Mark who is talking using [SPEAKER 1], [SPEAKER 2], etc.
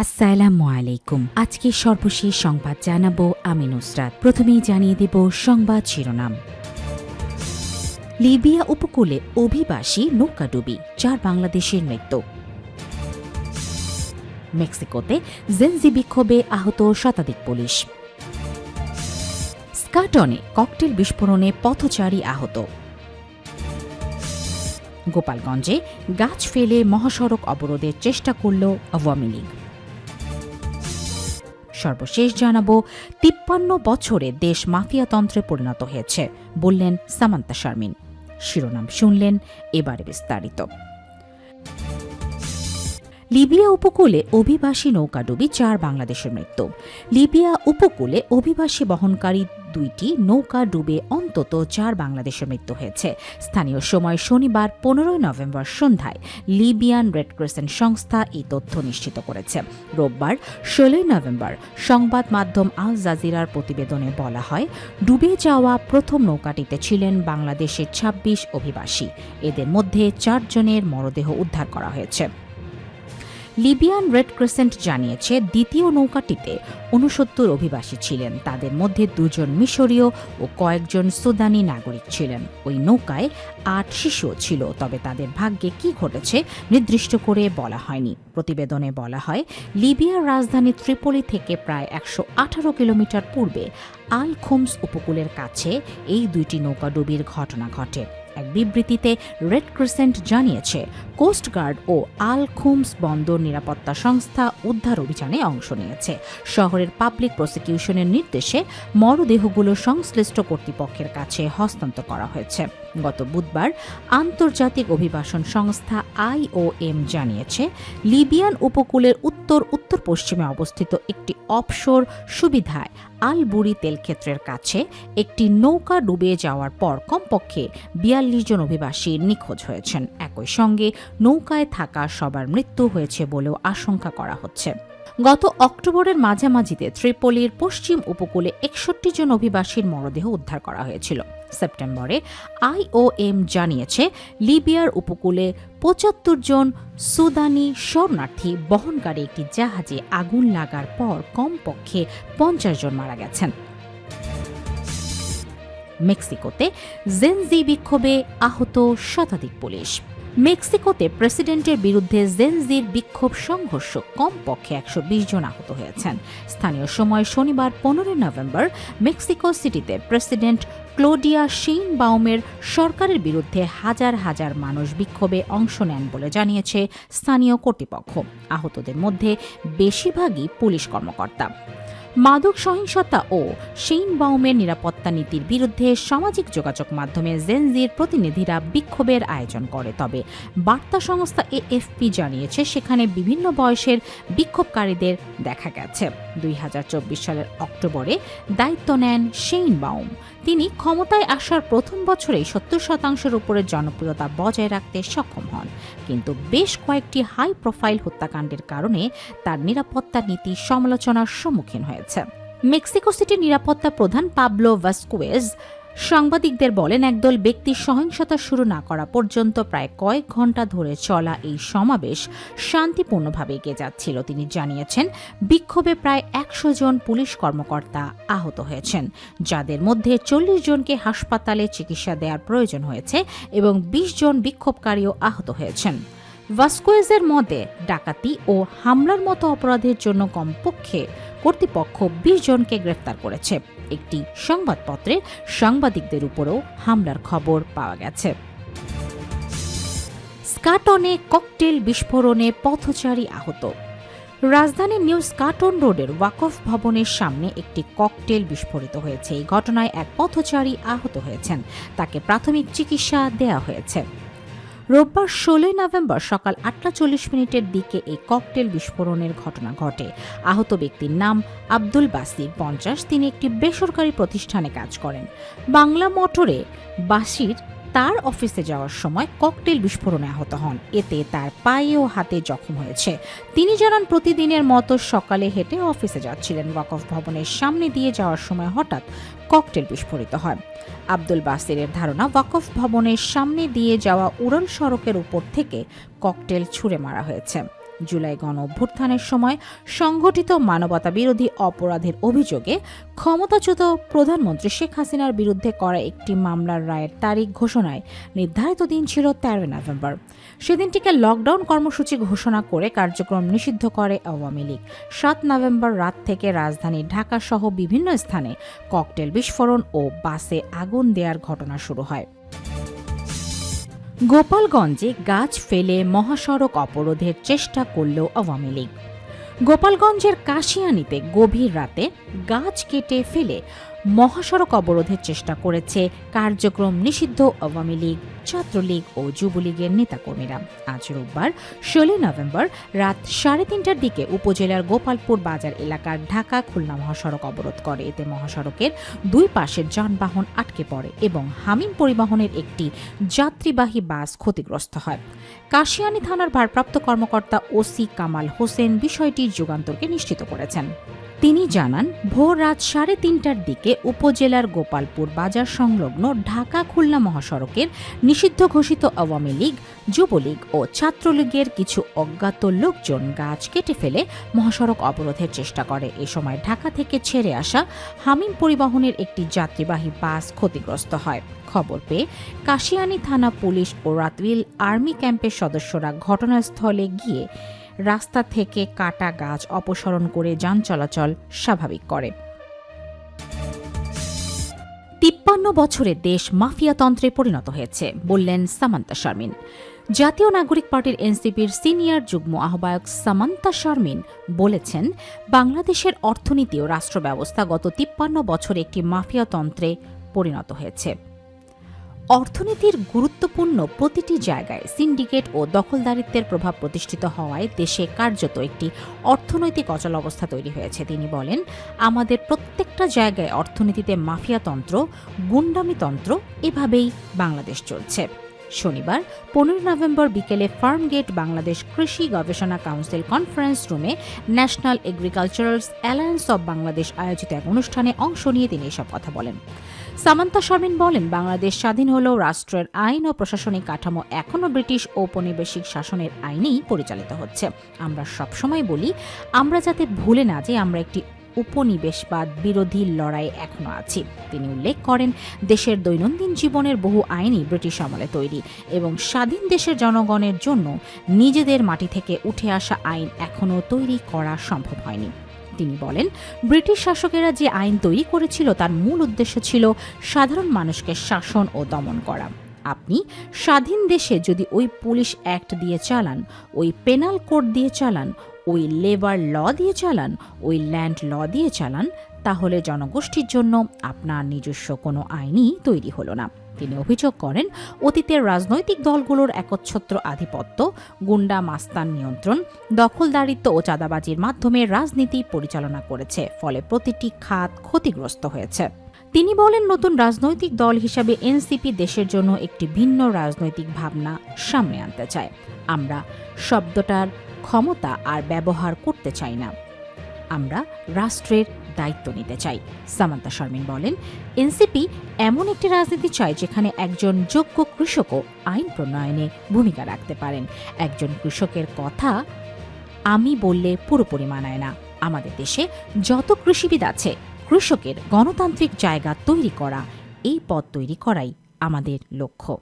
[SPEAKER 1] আসসালামু আলাইকুম। আজকে সর্বশেষ সংবাদ জানাব আমি নুসরাত। প্রথমেই জানিয়ে দেব সংবাদ শিরোনাম। লিবিয়া উপকূলে অভিবাসী নৌকাডুবি চার বাংলাদেশের মৃত্যু। মেক্সিকোতে জেনজি বিক্ষোভে আহত শতাধিক পুলিশ। স্কাটনে ককটেল বিস্ফোরণে পথচারী আহত। গোপালগঞ্জে গাছ ফেলে মহাসড়ক অবরোধের চেষ্টা করল আওয়ামী লীগ। সর্বশেষ জানাব, তিপ্পান্ন বছরে দেশ মাফিয়াতন্ত্রে পরিণত হয়েছে, বললেন সামান্তা শারমিন। শিরোনাম শুনলেন এবারে বিস্তারিত। লিবিয়া উপকূলে অভিবাসী নৌকাডুবি, চার বাংলাদেশের মৃত্যু। লিবিয়া উপকূলে অভিবাসী বহনকারী দুইটি নৌকা ডুবে অন্তত চার বাংলাদেশের মৃত্যু হয়েছে। স্থানীয় সময় শনিবার পনেরোই নভেম্বর সন্ধ্যায় লিবিয়ান রেড ক্রিসেন্ট সংস্থা এই তথ্য নিশ্চিত করেছে। রোববার ষোলোই নভেম্বর সংবাদ মাধ্যম আল জাজিরার প্রতিবেদনে বলা হয়, ডুবে যাওয়া প্রথম নৌকাটিতে ছিলেন বাংলাদেশের ২৬ অভিবাসী। এদের মধ্যে চারজনের মরদেহ উদ্ধার করা হয়েছে। লিবিয়ান রেড ক্রিসেন্ট জানিয়েছে দ্বিতীয় নৌকাটিতে উনসত্তর অভিবাসী ছিলেন। তাদের মধ্যে দুজন মিশরীয় ও কয়েকজন সুদানি নাগরিক ছিলেন। ওই নৌকায় আট শিশুও ছিল, তবে তাদের ভাগ্যে কি ঘটেছে নির্দিষ্ট করে বলা হয়নি। প্রতিবেদনে বলা হয়, লিবিয়ার রাজধানী ত্রিপোলি থেকে প্রায় একশো আঠারো কিলোমিটার পূর্বে আল খোমস উপকূলের কাছে এই দুইটি নৌকাডুবির ঘটনা ঘটে। এক বিবৃতিতে রেড ক্রিসেন্ট জানিয়েছে কোস্টগার্ড ও আল খুমস বন্দর নিরাপত্তা সংস্থা উদ্ধার অভিযানে অংশ নিয়েছে। শহরের পাবলিক প্রসিকিউশনের নির্দেশে মরদেহগুলো সংশ্লিষ্ট কর্তৃপক্ষের কাছে হস্তান্তর করা হয়েছে। গত বুধবার আন্তর্জাতিক অভিবাসন সংস্থা আইওএম জানিয়েছে, লিবিয়ান উপকূলের উত্তর উত্তর পশ্চিমে অবস্থিত একটি অপসোর সুবিধায় আলবুড়ি তেলক্ষেত্রের কাছে একটি নৌকা ডুবে যাওয়ার পর কমপক্ষে বিয়াল্লিশ জন অভিবাসী নিখোঁজ হয়েছেন। একই সঙ্গে নৌকায় থাকা সবার মৃত্যু হয়েছে বলেও আশঙ্কা করা হচ্ছে। গত অক্টোবরের মাঝামাঝিতে ত্রিপোলির পশ্চিম উপকূলে একষট্টি জন অভিবাসীর মরদেহ উদ্ধার করা হয়েছিল। সেপ্টেম্বরে আইওএম জানিয়েছে, লিবিয়ার উপকূলে পঁচাত্তর জন সুদানি শরণার্থী বহনকারী একটি জাহাজে আগুন লাগার পর কমপক্ষে পঞ্চাশ জন মারা গেছেন। মেক্সিকোতে জেনজি বিক্ষোভে আহত শতাধিক পুলিশ। মেক্সিকোতে প্রেসিডেন্টের বিরুদ্ধে জেনজির বিক্ষোভ সংঘর্ষ কমপক্ষে একশো বিশ জন আহত হয়েছেন। স্থানীয় সময় শনিবার পনেরোই নভেম্বর মেক্সিকো সিটিতে প্রেসিডেন্ট ক্লোডিয়া শিন বাউমের সরকারের বিরুদ্ধে হাজার হাজার মানুষ বিক্ষোভে অংশ নেন বলে জানিয়েছে স্থানীয় কর্তৃপক্ষ। আহতদের মধ্যে বেশিরভাগই পুলিশ কর্মকর্তা। মাদক সহিংসতা ও সেইন বাউমের নিরাপত্তা নীতির বিরুদ্ধে সামাজিক যোগাযোগ মাধ্যমে জেনজির প্রতিনিধিরা বিক্ষোভের আয়োজন করে। তবে বার্তা সংস্থা এএফপি জানিয়েছে, সেখানে বিভিন্ন বয়সের বিক্ষোভকারীদের দেখা গেছে। দুই হাজার চব্বিশ সালের অক্টোবরে দায়িত্ব নেন সেইন বাউম। তিনি ক্ষমতায় আসার প্রথম বছরেই সত্তর শতাংশের উপরে জনপ্রিয়তা বজায় রাখতে সক্ষম হন। কিন্তু বেশ কয়েকটি হাই প্রোফাইল হত্যাকাণ্ডের কারণে তার নিরাপত্তা নীতি সমালোচনার সম্মুখীন হয়েছে। মেক্সিকো সিটির নিরাপত্তা প্রধান পাবলো ভাস্কুয়েজ সাংবাদিকদের বলেন, একদল ব্যক্তির সহিংসতা শুরু না করা পর্যন্ত প্রায় কয়েক ঘণ্টা ধরে চলা এই সমাবেশ শান্তিপূর্ণভাবে এগিয়ে যাচ্ছিল। তিনি জানিয়েছেন, বিক্ষোভে প্রায় একশো জন পুলিশ কর্মকর্তা আহত হয়েছেন, যাদের মধ্যে চল্লিশ জনকে হাসপাতালে চিকিৎসা দেওয়ার প্রয়োজন হয়েছে এবং বিশ জন বিক্ষোভকারীও আহত হয়েছেন। ভাস্কোয়েজের মতে, ডাকাতি ও হামলার মতো অপরাধের জন্য কমপক্ষে কর্তৃপক্ষ বিশ জনকে গ্রেফতার করেছে। একটি সংবাদপত্রে সাংবাদিকদের উপরও হামলার খবর পাওয়া গেছে। স্কাটনে ককটেল বিস্ফোরণে পথচারী আহত। রাজধানীর নিউ স্কাটন রোডের ওয়াকফ ভবনের সামনে একটি ককটেল বিস্ফোরিত হয়েছে। এই ঘটনায় এক পথচারী আহত হয়েছেন। তাকে প্রাথমিক চিকিৎসা দেওয়া হয়েছে। রোববার ষোলোই নভেম্বর সকাল আটটা চল্লিশ মিনিটের দিকে এই ককটেল বিস্ফোরণের ঘটনা ঘটে। আহত ব্যক্তির নাম আব্দুল বাসির পঞ্চাশ, তিনি একটি বেসরকারি প্রতিষ্ঠানে কাজ করেন। বাংলা মোটরে বাসির তার অফিসে যাওয়ার সময় ককটেল বিস্ফোরণে আহত হন। এতে তার পায়ে ও হাতে জখম হয়েছে। তিনি জানান, প্রতিদিনের মতো সকালে হেঁটে অফিসে যাচ্ছিলেন। ওয়াকফ ভবনের সামনে দিয়ে যাওয়ার সময় হঠাৎ ককটেল বিস্ফোরিত হয়। আব্দুল বাসিরের ধারণা, ওয়াকফ ভবনের সামনে দিয়ে যাওয়া উড়ান সড়কের উপর থেকে ককটেল ছুঁড়ে মারা হয়েছে। জুলাই গণ অভ্যুত্থানের সময় সংঘটিত মানবতা বিরোধী অপরাধের অভিযোগে ক্ষমতাচ্যুত প্রধানমন্ত্রী শেখ হাসিনার বিরুদ্ধে করা একটি মামলার রায়ের তারিখ ঘোষণায় নির্ধারিত দিন ছিল তেরোই নভেম্বর। সেদিনটিকে লকডাউন কর্মসূচি ঘোষণা করে কার্যক্রম নিষিদ্ধ করে আওয়ামী লীগ। সাত নভেম্বর রাত থেকে রাজধানী ঢাকা সহ বিভিন্ন স্থানে ককটেল বিস্ফোরণ ও বাসে আগুন দেওয়ার ঘটনা শুরু হয়। গোপালগঞ্জে গাছ ফেলে মহাসড়ক অবরোধের চেষ্টা করল আওয়ামী লীগ। গোপালগঞ্জের কাশিয়ানিতে গভীর রাতে গাছ কেটে ফেলে মহাসড়ক অবরোধের চেষ্টা করেছে কার্যক্রম নিষিদ্ধ আওয়ামী লীগ, ছাত্রলীগ ও যুবলীগের নেতাকর্মীরা। আজ রোববার, ষোলোই নভেম্বর, রাত সাড়ে তিনটার দিকে উপজেলার গোপালপুর বাজার এলাকার ঢাকা খুলনা মহাসড়ক অবরোধ করে। এতে মহাসড়কের দুই পাশের যানবাহন আটকে পড়ে এবং হামিম পরিবহনের একটি যাত্রীবাহী বাস ক্ষতিগ্রস্ত হয়। কাশিয়ানী থানার ভারপ্রাপ্ত কর্মকর্তা ওসি কামাল হোসেন বিষয়টি যুগান্তরকে নিশ্চিত করেছেন। তিনি জানান, ভোর রাত সাড়ে তিনটার দিকে উপজেলার গোপালপুর বাজার সংলগ্ন ঢাকা খুলনা মহাসড়কের নিষিদ্ধ ঘোষিত আওয়ামী লীগ, যুবলীগ ও ছাত্রলীগের কিছু অজ্ঞাত লোকজন গাছ কেটে ফেলে মহাসড়ক অবরোধের চেষ্টা করে। এ সময় ঢাকা থেকে ছেড়ে আসা হামিম পরিবহনের একটি যাত্রীবাহী বাস ক্ষতিগ্রস্ত হয়। খবর পেয়ে কাশিয়ানী থানা পুলিশ ও রাতবিল আর্মি ক্যাম্পের সদস্যরা ঘটনাস্থলে গিয়ে রাস্তা থেকে কাটা গাছ অপসারণ করে যান চলাচল স্বাভাবিক করে। তিপ্পান্ন বছরে দেশ মাফিয়াতন্ত্রে পরিণত হয়েছে, বললেন সামান্তা শারমিন। জাতীয় নাগরিক পার্টির এনসিপির সিনিয়র যুগ্ম আহ্বায়ক সামান্তা শারমিন বলেছেন, বাংলাদেশের অর্থনীতি ও রাষ্ট্র ব্যবস্থা গত তিপ্পান্ন বছরে একটি মাফিয়াতন্ত্রে পরিণত হয়েছে। অর্থনীতির গুরুত্বপূর্ণ প্রতিটি জায়গায় সিন্ডিকেট ও দখলদারিত্বের প্রভাব প্রতিষ্ঠিত হওয়ায় দেশে কার্যত একটি অর্থনৈতিক অচল অবস্থা তৈরি হয়েছে। তিনি বলেন, আমাদের প্রত্যেকটা জায়গায় অর্থনীতিতে মাফিয়াতন্ত্র গুন্ডামিতন্ত্র এভাবেই বাংলাদেশ চলছে। শনিবার পনেরো নভেম্বর বিকেলে ফার্মগেট বাংলাদেশ কৃষি গবেষণা কাউন্সিল কনফারেন্স রুমে national agriculturals alliance of Bangladesh আয়োজিত এক অনুষ্ঠানে অংশ নিয়ে তিনি এসব কথা বলেন। সামান্তা শারমিন বলেন, বাংলাদেশ স্বাধীন হলেও রাষ্ট্রের আইন ও প্রশাসনিক কাঠামো এখনও ব্রিটিশ ঔপনিবেশিক শাসনের আইনেই পরিচালিত হচ্ছে। আমরা সবসময় বলি, আমরা যাতে ভুলে না যে আমরা একটি উপনিবেশবাদ বিরোধী লড়াই এখনও আছি। তিনি উল্লেখ করেন, দেশের দৈনন্দিন জীবনের বহু আইনই ব্রিটিশ আমলে তৈরি এবং স্বাধীন দেশের জনগণের জন্য নিজেদের মাটি থেকে উঠে আসা আইন এখনও তৈরি করা সম্ভব হয়নি। তিনি বলেন, ব্রিটিশ শাসকেরা যে আইন তৈরি করেছিল তার মূল উদ্দেশ্য ছিল সাধারণ মানুষকে শাসন ও দমন করা। আপনি স্বাধীন দেশে যদি ওই পুলিশ অ্যাক্ট দিয়ে চালান, ওই পেনাল কোড দিয়ে চালান, ওই লেবার ল দিয়ে চালান, ওই ল্যান্ড ল দিয়ে চালান তাহলে জনগোষ্ঠীর জন্য আপনার নিজস্ব কোনো আইনই তৈরি হলো না। তিনি অভিযোগ করেন, অতীতের রাজনৈতিক দলগুলোর একচ্ছত্র আধিপত্য, গুন্ডা মাস্তান নিয়ন্ত্রণ, দখলদারিত্ব ও চাঁদাবাজির মাধ্যমে রাজনীতি পরিচালনা করেছে, ফলে প্রতিটি খাত ক্ষতিগ্রস্ত হয়েছে। তিনি বলেন, নতুন রাজনৈতিক দল হিসাবে এনসিপি দেশের জন্য একটি ভিন্ন রাজনৈতিক ভাবনা সামনে আনতে চায়। আমরা শব্দটার ক্ষমতা আর ব্যবহার করতে চাই না। আমরা রাষ্ট্রের দায়িত্ব নিতে চাই। সামান্তা শারমিন বলেন, এনসিপি এমন একটি রাজনীতি চায় যেখানে একজন যোগ্য কৃষকও আইন প্রণয়নে ভূমিকা রাখতে পারেন। একজন কৃষকের কথা আমি বললে পুরোপুরি মানায় না। আমাদের দেশে যত কৃষিবিদ আছে, কৃষকের গণতান্ত্রিক জায়গা তৈরি করা, এই পথ তৈরি করাই আমাদের লক্ষ্য।